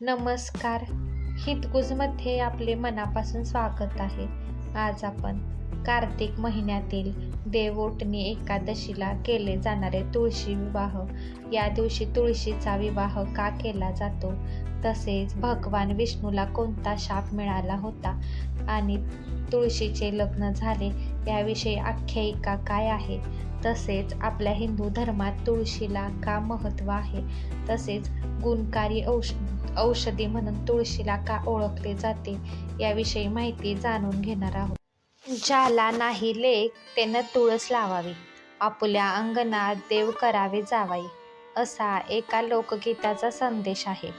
नमस्कार. हितगुजमध्ये आपले मनापासून स्वागत आहे. आज आपण कार्तिक महिन्यातील देवोटणी एकादशीला केले जाणारे तुळशी विवाह. या दिवशी तुळशीचा विवाह का केला जातो? तसेच भगवान विष्णूला कोणता शाप मिळाला होता? आणि तुळशीचे लग्न झाले याविषयी आख्यायिका काय आहे? तसेच आपल्या हिंदू धर्मात तुळशीला का महत्त्व आहे? तसेच गुणकारी औष औषधी म्हणून तुळशीला का ओळखले जाते? याविषयी माहिती जाणून घेणार आहोत. ज्याला नाही लेख त्यानं तुळस लावावी. आपुल्या अंगणात देव करावे जावाई असा एका लोकगीताचा संदेश आहे.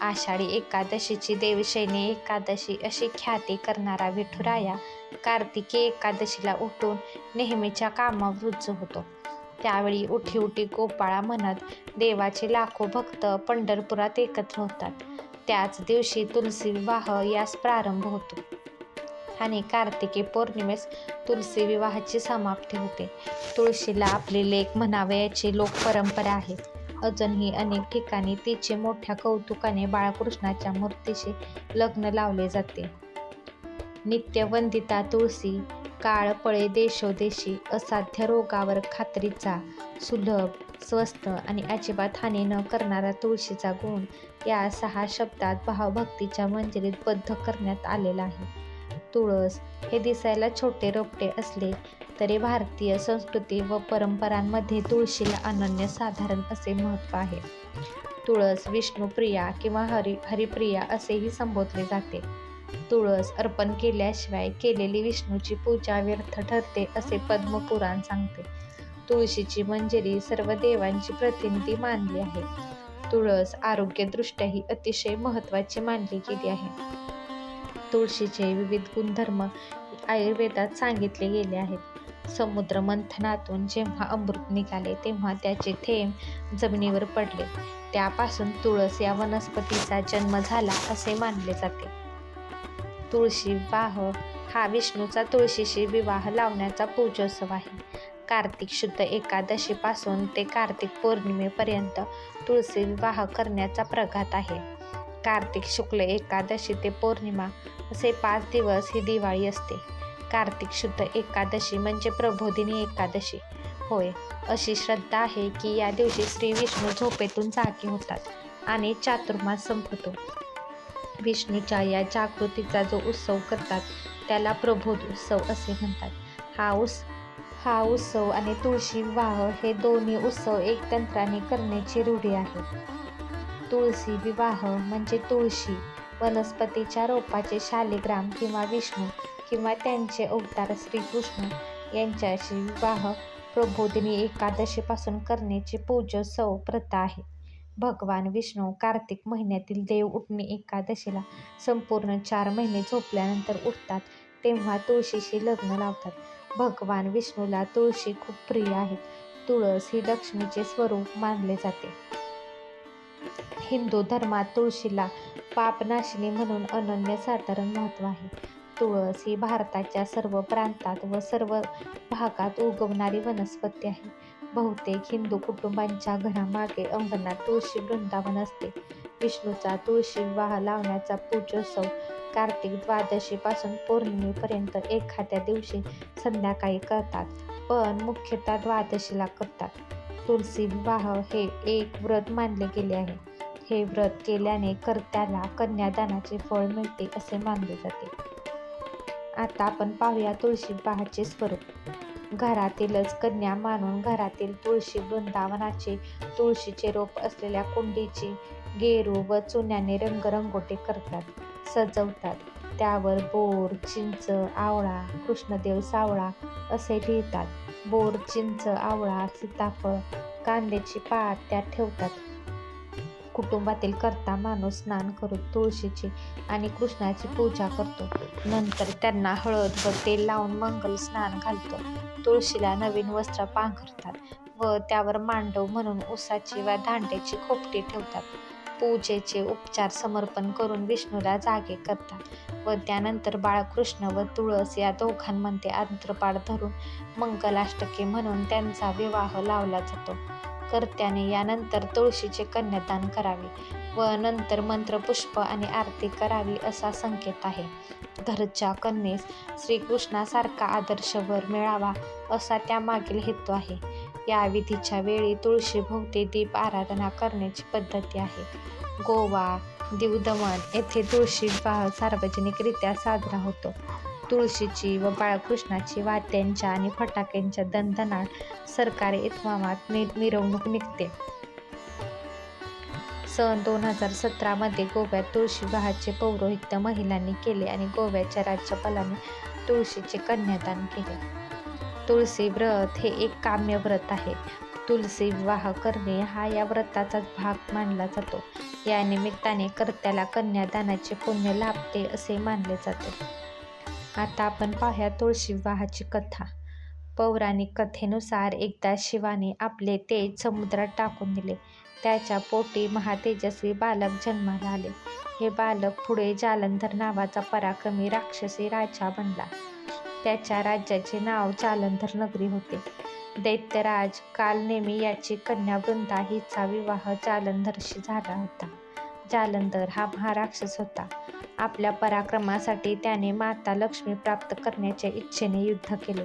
आषाढी एकादशीची देवशैनी एकादशी अशी ख्याती करणारा विठुराया कार्तिकी एकादशीला उठून नेहमीच्या कामावर रुजू होतो. त्यावेळी उठी उठी गोपाळा म्हणत देवाचे लाखो भक्त पंढरपुरात एकत्र होतात. त्याच दिवशी तुलसी विवाह यास प्रारंभ होतो. आणि कार्तिकी पौर्णिमेस तुलसी विवाहाची समाप्ती होते. तुळशीला आपले लेख म्हणावे याची लोक परंपरा आहे अजूनही अनेक ठिकाणी तिचे मोठ्या कौतुकाने बाळकृष्णाच्या मूर्तीशी लग्न लावले जाते. नित्यवंदिता तुळशी काळ पळे देशोदेशी असाध्य रोगावर खात्रीचा सुलभ स्वस्त आणि अजिबात हानी न करणारा तुळशीचा गुण या सहा शब्दात भावभक्तीच्या मंजिरीत बद्ध करण्यात आलेला आहे. तुळस हे दिसायला छोटे रोपटे असले तरी भारतीय संस्कृती व परंपरांमध्ये तुळशीला अनन्य साधारण असे महत्त्व आहे. तुळस विष्णुप्रिया किंवा हरि हरिप्रिया असेही संबोधले जाते. तुळस अर्पण केल्याशिवाय केलेली विष्णूची पूजा व्यर्थ ठरते असे पद्मपुराण सांगते. तुळशीची मंजिरी सर्व देवांची प्रतिनिधी मानली आहे. तुळस आरोग्यदृष्ट्याही अतिशय महत्त्वाची मानली गेली आहे. तुळशीचे विविध गुणधर्म आयुर्वेदात सांगितले गेले आहेत. समुद्र मंथनातून जेव्हा अमृत निघाले तेव्हा त्याचे थेंब जमिनीवर पडले. त्यापासून तुळस या वनस्पतीचा जन्म झाला असे मानले जाते. तुळशी विवाह हा विष्णूचा तुळशीशी विवाह लावण्याचा पूजोत्सव आहे. कार्तिक शुद्ध एकादशीपासून ते कार्तिक पौर्णिमेपर्यंत तुळशी विवाह करण्याचा प्रघात आहे. कार्तिक शुक्ल एकादशी ते पौर्णिमा असे पाच दिवस ही दिवाळी असते. कार्तिक शुद्ध एकादशी म्हणजे प्रबोधिनी एकादशी. होय अशी श्रद्धा आहे की या दिवशी श्री विष्णू झोपेतून जागे होतात आणि चातुर्मास संपतो. विष्णूच्या या जागृतीचा जो उत्सव करतात त्याला प्रबोध उत्सव असे म्हणतात. हा उस हा उत्सव आणि तुळशी विवाह हे दोन्ही उत्सव एकतंत्राने करण्याची रूढी आहे. तुळशी विवाह म्हणजे तुळशी वनस्पतीच्या रोपाचे शालिग्राम किंवा विष्णू किंवा त्यांचे अवतार श्रीकृष्ण यांच्याशी विवाह प्रबोधिनी एकादशीपासून करण्याची पूजोत्सव प्रथा आहे. भगवान विष्णू कार्तिक महिन्यातील देव उठणे एकादशीला संपूर्ण चार महिने झोपल्यानंतर उठतात तेव्हा तुळशीशी लग्न लावतात. भगवान विष्णूला तुळशी खूप प्रिय आहे तुळस ही लक्ष्मीचे स्वरूप मानले जाते. हिंदू धर्मात तुळशीला पापनाशिनी म्हणून अनन्यसाधारण महत्त्व आहे. तुळस ही भारताच्या सर्व प्रांतात व सर्व भागात उगवणारी वनस्पती आहे. बहुतेक हिंदू कुटुंबांच्या घरामागे अंगणात तुळशी वृंदावन असते. विष्णूचा तुळशी विवाह लावण्याचा पूजोत्सव कार्तिक द्वादशीपासून पौर्णिमेपर्यंत एखाद्या दिवशी संध्याकाळी करतात पण मुख्यतः द्वादशीला करतात. तुलसी विवाह हे एक व्रत मानले गेले आहे. हे व्रत केल्याने कर्त्याला कन्यादानाचे फळ मिळते असे मानले जाते. आता आपण पाहूया तुळशी विवाहाचे स्वरूप. घरातीलच कन्या मानून घरातील तुळशी वृंदावनाचे तुळशीचे रोप असलेल्या कुंडीची गेरू व चुन्याने रंगरंगोटे करतात सजवतात. त्यावर बोर चिंच आवळा कृष्णदेव सावळा असे लिहितात बोर चिंच आवळा सीताफळ कांद्याची पात त्यात ठेवतात. कुटुंबातील कर्ता माणूस स्नान करून तुळशीची आणि कृष्णाची पूजा करतो. नंतर त्यांना हळद व तेल लावून मंगल स्नान घालतो. तुळशीला नवीन वस्त्र पांघरतात व त्यावर मांडव म्हणून उसाची वा दांड्याची खोपटी ठेवतात. पूजेचे उपचार समर्पण करून विष्णूला जागे करतात. व त्यानंतर बाळकृष्ण व तुळस या दोघांमध्ये अंतरपाड धरून मंगलाष्टके म्हणून त्यांचा विवाह लावला जातो. कर्त्याने यानंतर तुळशीचे कन्यादान करावे व नंतर मंत्रपुष्प आणि आरती करावी असा संकेत आहे. घरच्या कन्येस श्रीकृष्णासारखा आदर्श वर मिळावा असा त्यामागील हेतू आहे. या विधीच्या वेळी तुळशीभोवती दीप आराधना करण्याची पद्धती आहे. गोवा दीव दमण येथे तुळशी विवाह सार्वजनिकरित्या साजरा होतो. तुळशीची व बाळकृष्णाची वाद्यांच्या आणि फटाक्यांच्या दणदणाट सरकारी इतमामात नि मिरवणूक निघते. सन दोन हजार सतरामध्ये गोव्यात तुळशी विवाहाचे पौरोहित्य महिलांनी केले आणि गोव्याच्या राज्यपालाने तुळशीचे कन्यादान केले. तुळशी व्रत हे एक काम्य व्रत आहे. तुलसी विवाह करणे हा या व्रताचाच भाग मानला जातो. या निमित्ताने कर्त्याला कन्यादानाचे पुण्य लाभते असे मानले जाते. आता आपण पाहूया तुळशी विवाहाची कथा. पौराणिक कथेनुसार एकदा शिवाने आपले तेज समुद्रात टाकून दिले. त्याच्या पोटी महातेजस्वी बालक जन्माला आले. हे बालक पुढे जालंधर नावाचा पराक्रमी राक्षसी राजा बनला. त्याच्या राज्याचे नाव जालंधर नगरी होते. दैत्यराज कालनेमी याची कन्या वृंदा हिचा विवाह जालंधरशी झाला होता. जालंधर हा महाराक्षस होता. आपल्या पराक्रमासाठी त्याने माता लक्ष्मी प्राप्त करण्याच्या इच्छेने युद्ध केले.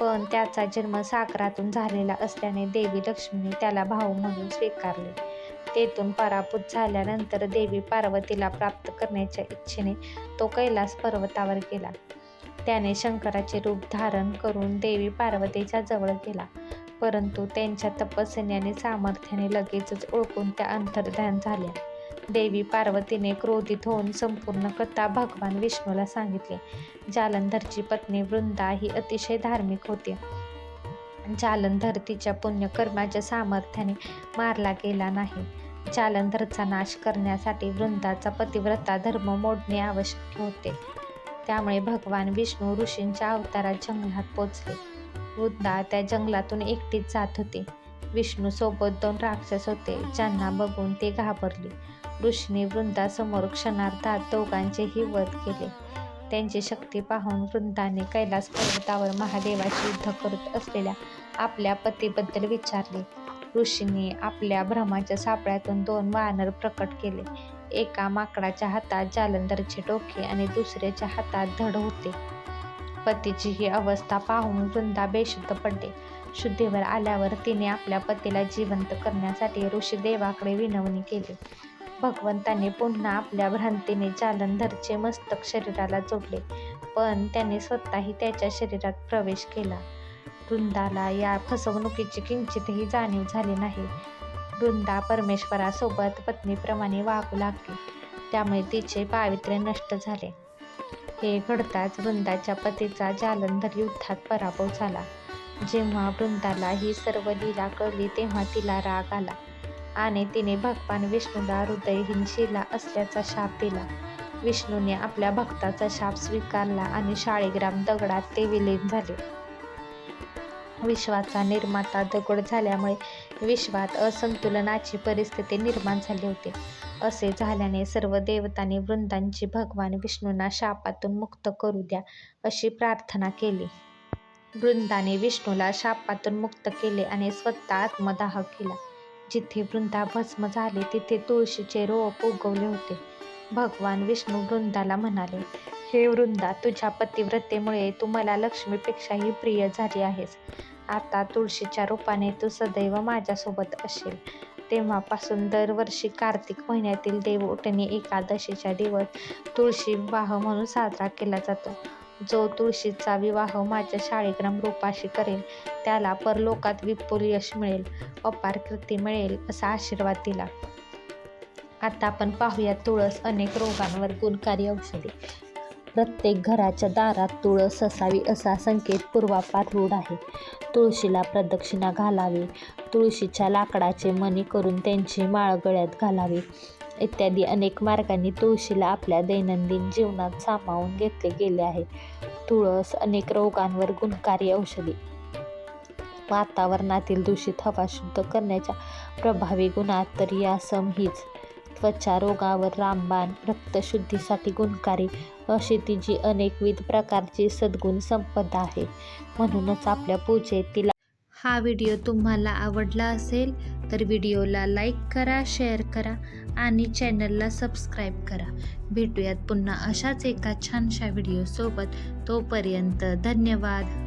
पण त्याचा जन्म सागरातून झालेला असल्याने देवी लक्ष्मीने त्याला भाऊ म्हणून स्वीकारले. तेथून पराभूत झाल्यानंतर देवी पार्वतीला प्राप्त करण्याच्या इच्छेने तो कैलास पर्वतावर गेला. त्याने शंकराचे रूप धारण करून देवी पार्वतीच्या जवळ गेला. परंतु त्यांच्या तपस्याने आणि सामर्थ्याने लगेचच ओळखून त्या अंतर्ध्यान झाल्या. देवी पार्वतीने क्रोधित होऊन संपूर्ण कथा भगवान विष्णूला सांगितले. जालंधरची पत्नी वृंदा ही अतिशय धार्मिक होती. जालंधर तिच्या पुण्यकर्माच्या सामर्थ्याने मारला गेला नाही. जालंधरचा नाश करण्यासाठी वृंदाचा पतिव्रता धर्म मोडणे आवश्यक होते. त्यामुळे भगवान विष्णू ऋषींच्या अवतारात जंगलात पोचले. वृद्धा त्या जंगलातून एकटीच जात होते. विष्णू सोबत दोन राक्षस होते ज्यांना बघून ते घाबरले. ऋषीने वृंदासमोर क्षणार्धात दोघांचेही वध केले. त्यांची शक्ती पाहून वृंदाने कैलास पर्वतावर महादेवाशी युद्ध करत असलेल्या आपल्या पतीबद्दल विचारले. ऋषीने आपल्या भ्रमाच्या सापळ्यातून दोन वानर प्रकट केले. एका माकडाच्या हातात जालंधरचे डोके आणि दुसऱ्याच्या हातात धड होते. पतीची ही अवस्था पाहून वृंदा बेशुद्ध पडले. शुद्धीवर आल्यावर तिने आपल्या पतीला जिवंत करण्यासाठी ऋषीदेवाकडे विनवणी केली. भगवंताने पुन्हा आपल्या भ्रांतीने जालंधरचे मस्तक शरीराला जोडले पण त्याने स्वतःही त्याच्या शरीरात प्रवेश केला. वृंदाला या फसवणुकीची किंचितही जाणीव झाली नाही. वृंदा परमेश्वरासोबत पत्नीप्रमाणे वागू लागली. त्यामुळे तिचे पावित्र्य नष्ट झाले. हे घडताच वृंदाच्या पतीचा जालंधर युद्धात पराभव झाला. जेव्हा वृंदाला ही सर्व लीला कळली तेव्हा तिला राग आला आणि तिने भगवान विष्णूला हृदयहीन शिला असल्याचा शाप दिला. विष्णूने आपल्या भक्ताचा शाप स्वीकारला आणि शाळेग्राम दगडात ते विलीन झाले. विश्वाचा निर्माता दगड झाल्यामुळे विश्वात असंतुलनाची परिस्थिती निर्माण झाली होती. असे झाल्याने सर्व देवतांनी वृंदांची भगवान विष्णूंना शापातून मुक्त करू द्या अशी प्रार्थना केली. वृंदाने विष्णूला शापातून मुक्त केले आणि स्वतः आत्मदाह केला. जिथे वृंदा भस्म झाले तिथे तुळशीचे रोप उगवले होते. भगवान विष्णू वृंदाला म्हणाले हे वृंदा तुझ्या पतिव्रतेमुळे तू मला लक्ष्मीपेक्षाही प्रिय झाली आहेस. आता तुळशीच्या रूपाने तू सदैव माझ्यासोबत असेल. तेव्हापासून दरवर्षी कार्तिक महिन्यातील देवउठणी एकादशीचा दिवस तुळशी विवाह म्हणून साजरा केला जातो. जो तुळशीचा विवाह माझ्या शाळेग्राम रूपाशी करेल त्याला परलोकात विपुल यश मिळेल अपार कीर्ती मिळेल असा आशीर्वाद दिला. आता आपण पाहूया तुळस अनेक रोगांवर गुणकारी औषधी. प्रत्येक घराच्या दारात तुळस असावी असा संकेत पूर्वापार रूढ आहे. तुळशीला प्रदक्षिणा घालावी तुळशीच्या लाकडाचे मणी करून त्यांची माळ गळ्यात घालावी. इत्यादी अनेक मार्गांनी तुळशीला आपल्या दैनंदिन जीवनात सामावून घेतले गेले आहे. तुळस अनेक रोगांवर गुणकारी औषधी. वातावरणातील दूषित हवा शुद्ध करण्याच्या प्रभावी गुणात तर या सम हीच त्वचा रोगावर रामबाण रक्तशुद्धीसाठी गुणकारी अशी तिची अनेकविध प्रकारची सद्गुण संपदा आहे. म्हणूनच आपल्या पूजेत तिला हा व्हिडिओ तुम्हाला आवडला असेल तर व्हिडिओला लाईक करा शेअर करा आणि चॅनलला सबस्क्राईब करा. भेटूयात पुन्हा अशाच एका छानशा व्हिडिओसोबत. तोपर्यंत धन्यवाद.